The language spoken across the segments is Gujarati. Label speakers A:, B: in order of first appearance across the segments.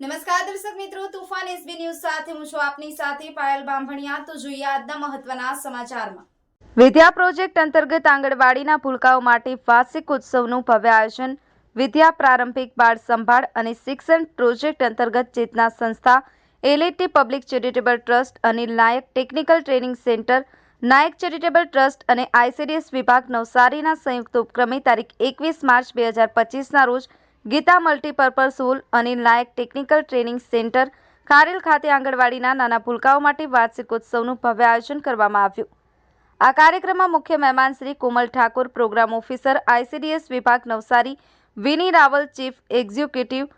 A: નમસ્કાર દર્શક મિત્રો, તુફાન એસબી ન્યૂઝ સાથે હું છું આપની સાથે પાયલ બાંભણિયા. તો જોઈએ આજના મહત્વના સમાચારમાં.
B: વિદ્યા પ્રોજેક્ટ અંતર્ગત આંગણવાડીના ભૂલકાઓ માટે વાર્ષિક ઉત્સવનું ભવ્ય આયોજન, વિદ્યા પ્રારંભિક બાળ સંભાળ અને શિક્ષણ પ્રોજેક્ટ અંતર્ગત ચેતના સંસ્થા એલએટી પબ્લિક ચેરિટેબલ ટ્રસ્ટ અને Nayak technical training centre, Nayak charitable trust અને આઈસીડીએસ વિભાગ નવસારીના સંયુક્ત ઉપક્રમે તારીખ એકવીસ માર્ચ બે હજાર પચીસના રોજ Gita multipurpose school Anil Nayak technical training centre Kharel ખાતે આંગણવાડીના નાના ભૂલકાઓ માટે વાર્ષિક ઉત્સવનું ભવ્ય આયોજન કરવામાં આવ્યું. આ કાર્યક્રમમાં મુખ્ય મહેમાન Shri Komal Thakor, programme officer, ICDS વિભાગ Navsari, Vini Raval, chief executive,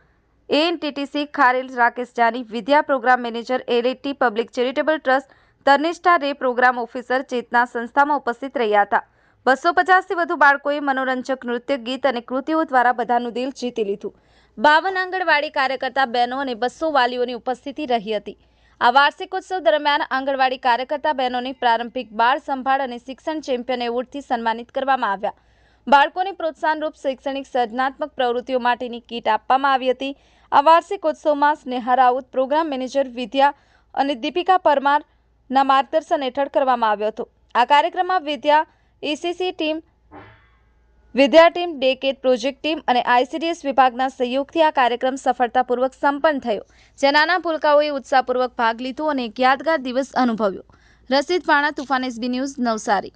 B: ANTTC, Kharel Rakesh Jani, Vidya programme manager, LAT, public charitable trust Tanishtha Ray programme officer ચેતના સંસ્થામાં ઉપસ્થિત રહ્યા હતા. બસો પચાસથી વધુ બાળકોએ મનોરંજક નૃત્ય, ગીત અને કૃતિઓ દ્વારા બધાનું દિલ જીતી લીધું. બાવન આંગણવાડી કાર્યકર્તા બહેનો અને બસો વાલીઓની ઉપસ્થિતિ રહી હતી. આ વાર્ષિક ઉત્સવ દરમિયાન આંગણવાડી કાર્યકર્તા બહેનોની પ્રારંભિક બાળ સંભાળ અને શિક્ષણ ચેમ્પિયન એવોર્ડથી સન્માનિત કરવામાં આવ્યા. બાળકોને પ્રોત્સાહનરૂપ શૈક્ષણિક સર્જનાત્મક પ્રવૃત્તિઓ માટેની કીટ આપવામાં આવી હતી. આ વાર્ષિક ઉત્સવમાં સ્નેહા રાઉત, પ્રોગ્રામ મેનેજર વિદ્યા અને દીપિકા પરમારના માર્ગદર્શન હેઠળ કરવામાં આવ્યો હતો. આ કાર્યક્રમમાં Vidya ACC team Vidya team day care project team અને આઈસીડીએસ વિભાગના સહયોગથી આ કાર્યક્રમ સફળતાપૂર્વક સંપન્ન થયો. જ્યાં નાના પુલકાઓએ ઉત્સાહપૂર્વક ભાગ લીધો અને એક યાદગાર દિવસ અનુભવ્યો. રસીદ પાણા તુફાન એસબી ન્યૂઝ નવસારી.